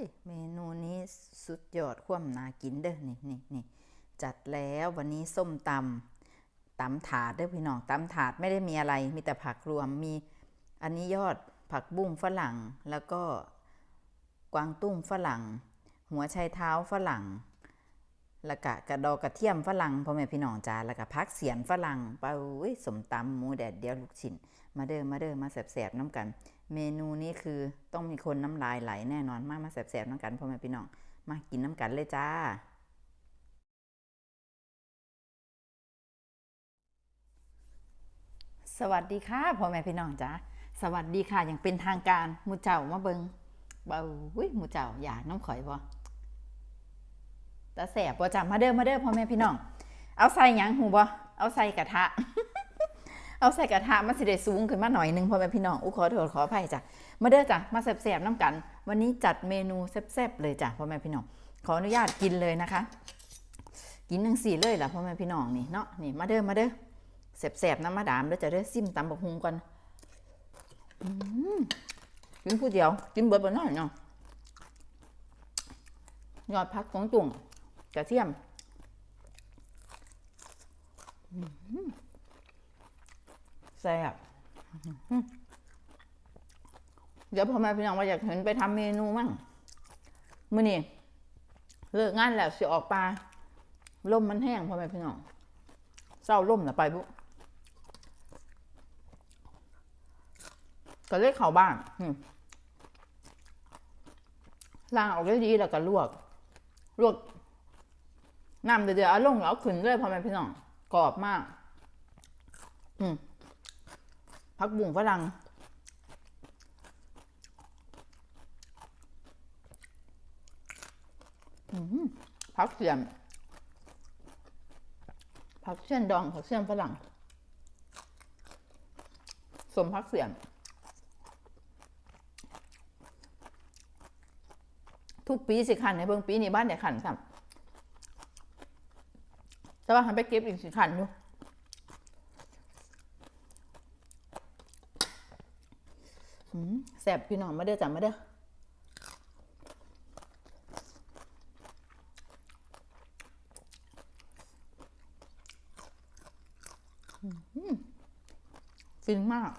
ยเมนูนี้สุดยอดความน่ากินเด้อนี่นี่นี่จัดแล้ววันนี้ส้มตำตำถาดเด้อพี่น้องตำถาดไม่ได้มีอะไร มีแต่ผักรวมมีอันนี้ยอดผักบุ้งฝรั่งแล้วก็กวางตุ้งฝรั่ง หัวไชเท้าฝรั่งแล้วก็กระดอกกระเทียมฝรั่งพ่อแม่พี่น้องจ้าแล้วก็พักเสียนฝรั่งเป้าอุ้ยสมตำหมูแดดเดียวลูกชิ้นมาเด้อมาเด้อมาแสบๆน้ำกัน เมนูนี้คือต้องมีคนน้ำลายไหลแน่นอนมากมาแสบๆน้ำกันพ่อแม่พี่น้อง มากินน้ำกันเลยจ้า สวัสดีค่ะพ่อแม่พี่น้องจ้าสวัสดีค่ะอย่างเป็นทางการมูเจ้ามาเบิงเบาอุ้ยมูเจ้าอยากน้ำข่อยบ่ตาแสบบ่จ้ามาเด้อมาเด้อพ่อแม่พี่น้อง เอาใส่หยังหูบ่เอาใส่กระทะ เอาใส่กระทะมันสิได้สูงขึ้นมาหน่อยหนึงพ่อแม่พี่น้องอู้ขอโทษขออภัยจ้ะมาเด้อจ้ะมาแซ่บๆน้ำกัน วันนี้จัดเมนูแซ่บๆเลยจ้ะพ่อแม่พี่น้องขออนุญาตกินเลยนะคะ กินหนึ่งสี่เลยล่ะพ่อแม่พี่น้องนี่เนาะนี่มาเด้อมาเด้อแซ่บๆน้ำมาดามเด้อจะเด้อซิมตำบักฮุงก่อนอืมกินผู้เดียว กินเบิดบ่น้อยเนาะยอดพักของตุ่งกระเทียม แซ่บเดี๋ยวพ่อแม่พี่น้องว่าอยากเห็นไปทำเมนูมั่งมื้อนี้เลิกงานแล้วสิออกปลาล่มมันแห้งพ่อแม่พี่น้องเศร้าล่มนะไปบุก็เลยเขาบ้านล้างออกได้ดีแล้วก็ลวก ลวกน้ำเดือดๆเอาลงแล้วขึ้นเลยพ่อแม่พี่น้องกรอบมาก อืม ผักบุ้งฝรั่งผักเสียมผักเสียนดองผักเสียมฝรั่งสมผักเสียม ทุกปีสิขันในเบิ่งปีนี้บ้านไหนขันซ้ำแต่ว่าหันไปเก็บอีกสิขันอยู่ อืม แสบพี่น้องมาเด้อจ้ะมาเด้อฟินมาก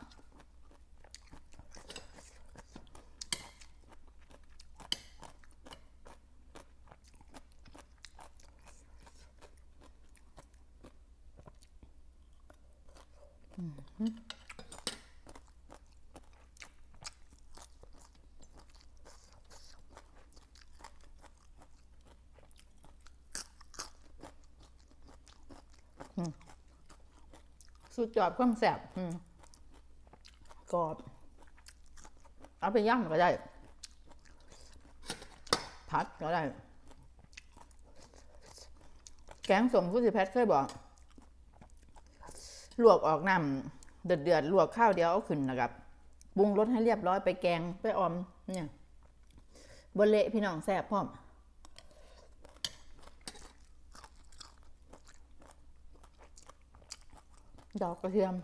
อืม สุดยอดความแสบอืมกรอบ เอาไปย่ำก็ได้ผัดก็ได้ แกงสมผู้สิแพทเคยบอก ลวกออกน้ำเดือดเดือดๆ ลวกข้าวเดียวเอาขึ้นนะครับปรุงรสให้เรียบร้อยไปแกงไปออม เนี่ยบนเละพี่น้องแซ่บพร้อม ดอกกระเทียม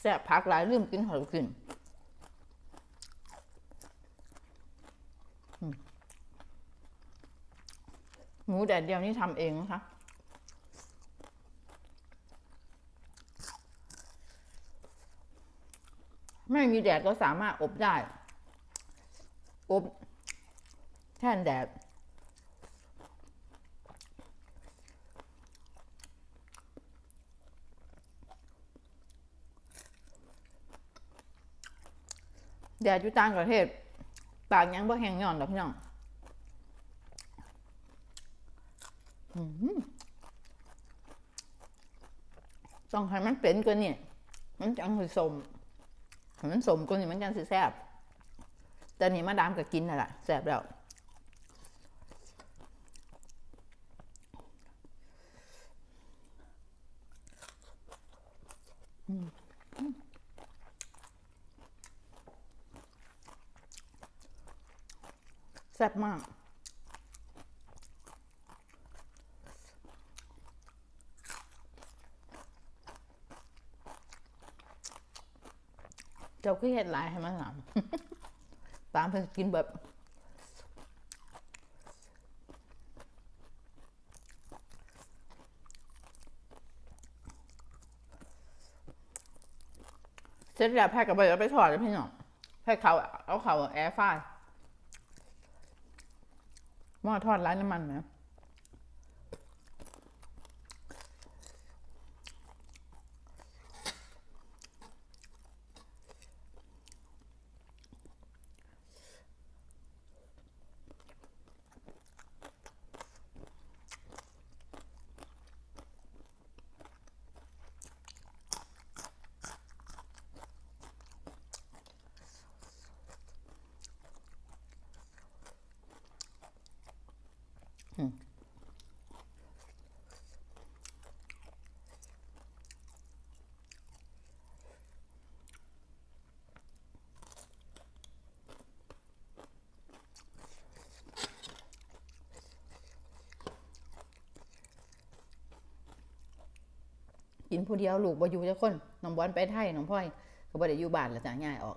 แซ่บผักหลายลืมกินหอยขึ้นหมูแดดเดียวนี่ทำเองนะคะไม่มีแดดก็สามารถอบได้ อบ แทนแดดแดดอยู่ต่างประเทศปากยังบ่แห้งย่อนดอกพี่น้องต้องให้มันเป็นกว่านี่มันจังสิสมมันสมกว่านี่มันจังสิแซ่บแต่นี่มาดามก็กินน่ะล่ะแซ่บแล้ว ซ่บมากเจ้าขี้เห็นหลายให้มาสามตามเนกินแบบเสร็จแล้วแพ็กกับใบแล้วไปถอดเลยวพี่น้องแพ็กเขาเอาเขาแอร์ฟาย หม้อทอดร้านน้ำมันนะม กินผู้เดียวลูกบ่อยู่จักคนน้องบอลไปไทยน้องพ่อยก็บ่ได้อยู่บ้านแล้วจ้ะง่ายออก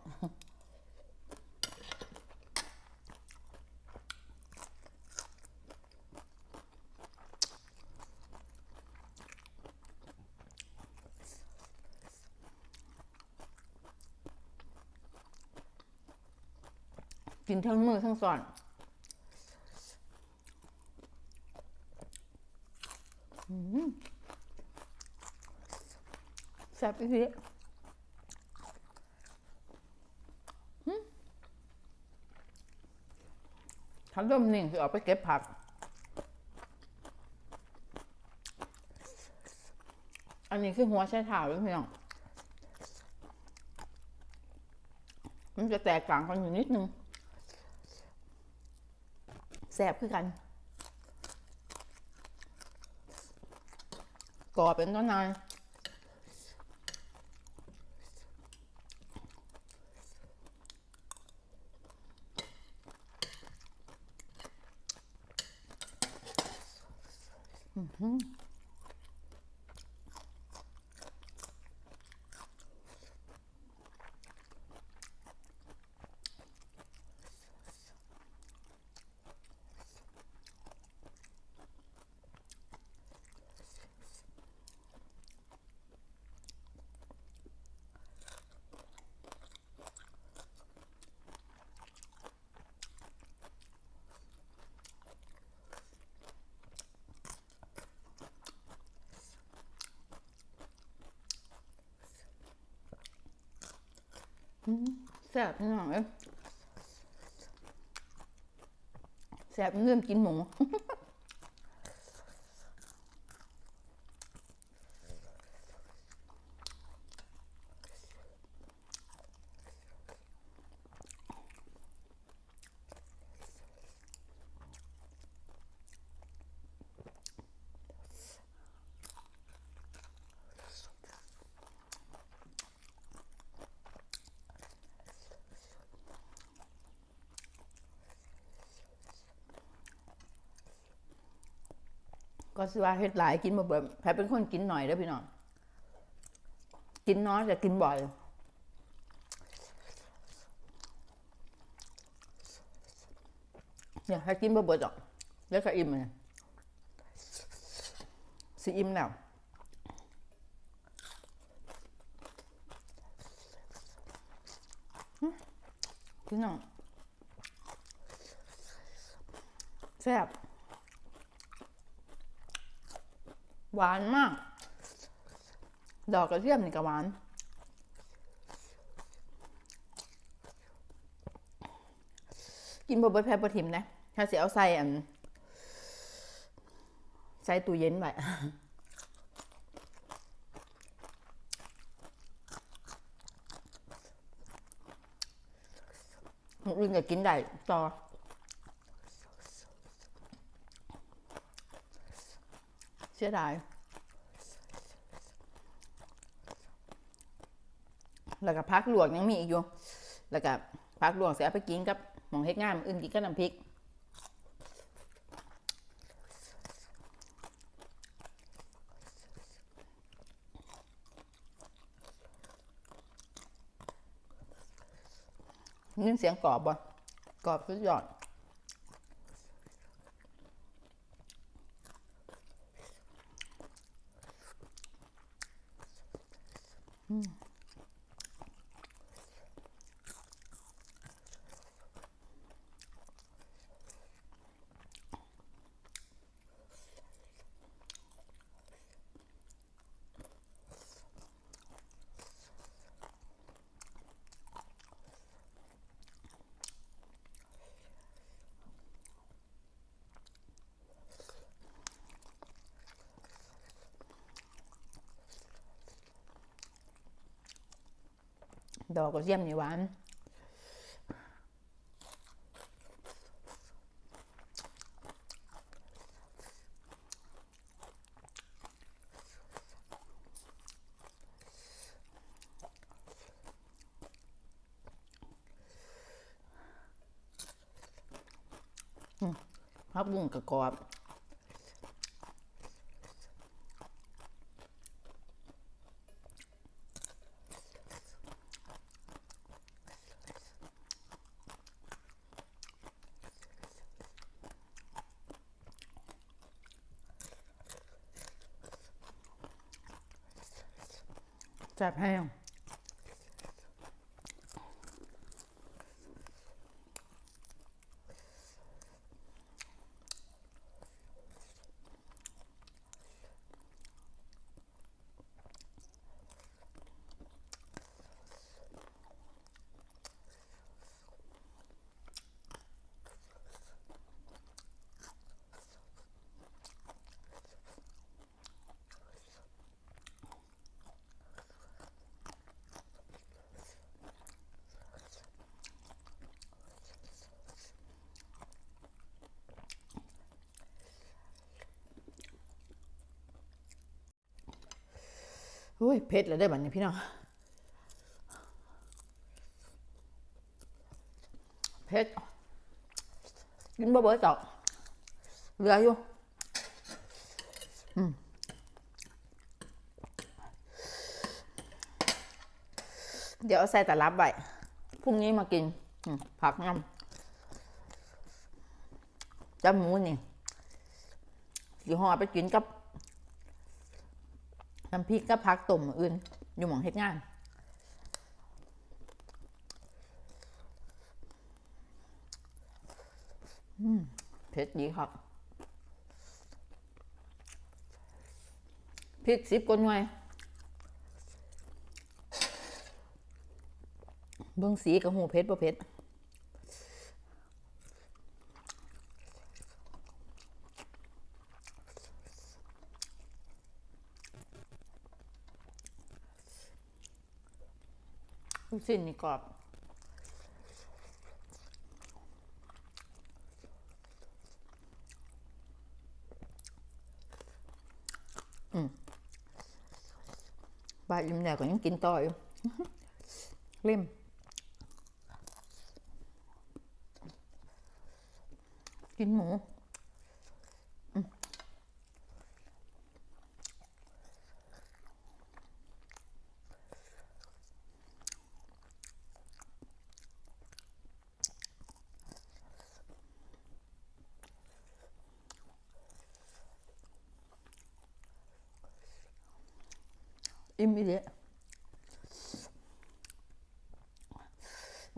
กินทั้งมือทั้งสอนอืม แซ่บอีกทีทันลมนิ่งคือออกไปเก็บผัก อันนี้คือหัวใช้เท้าด้วยพี่น้องมันจะแตกต่างกันอยู่นิดนึงแสบคือกันก่อเป็นต้นนายอื้อหือ แสบพี่น้องเอ้ยแสบเงื่อนกินหมู ก็สิว่าเฮ็ดหลายกินบ่เบิดแพ้เป็นคนกินหน่อยเด้อพี่น้องกินน้อยแต่กินบ่อยเนี่ยให้กินบ่เบิดหรอกแล้วก็อิ่มเลยสิอิ่มแล้วพี่น้องแซ่บ หวานมาก ดอกกระเทียมนี่ก็หวานกินบะเบิดแพรบะทิมนะถ้าเสิเอาใส่อันใส่ตู้เย็นไว้มื้ออื่นก็กินได้ต่อ เสียดายแล้วก็พักหลวกยังมีอีกอยู่ แล้วก็พักหลวกเสียไปกินกับหมองเฮ็ดงามอื่นกินกับน้ำพริกอยินเสียงกรอบบ่กรอบสุดยอด ดอกกระเทียมนี่หวานพักบุ้งกระกรอบ แซ่บ แห้งอุ้ยเผ็ดเลยได้บัดนี้พี่น้องเผ็ดกินบ่เบิดดอกเหลืออยู่อืมเดี๋ยวเอาใส่ตะลับไว้พรุ่งนี้มากินผักน้ำจำหมูนี่สิห่อไปกินกับ น้ำพริกกับผักต้มอื่น อยู่หมองเฮ็ดงานเผ็ดดีครับพริกสิบกว่าหน่วยเบิ่งสีกับหูเผ็ดบ่เผ็ด ลูกชิ้นนี่กรอบอืมบาดอิ่มแล้วก็ยังกินต่ออยู่เล่มกินหมู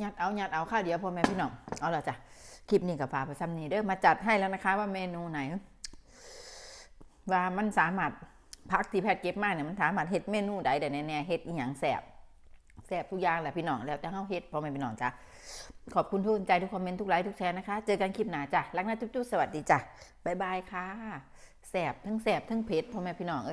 ยัดเอายัดเอาข้าวเดียวพ่อแม่พี่น้องเอาละจ้ะคลิปนี้กับพาไปซ้ำนี้เด้อมาจัดให้แล้วนะคะ ว่าเมนูไหน ว่ามันสามารถพักที่แพทย์เก็บมาเนี่ยมันสามารถเฮ็ดเมนูใดได้แน่ๆเฮ็ดอีหยังแสบแสบทุกอย่างแหละพี่น้องแล้วจะเข้าเฮ็ดพ่อแม่พี่น้องจ้ะขอบคุณทุกใจทุกคอมเมนต์ทุกไลค์ทุกแชร์นะคะ เจอกันคลิปหน้าจ้ะรักนะจุ๊บๆสวัสดีจ้ะบ๊ายบายค่ะแสบทั้งแสบทั้งเผ็ดพ่อแม่พี่น้องเอ้ย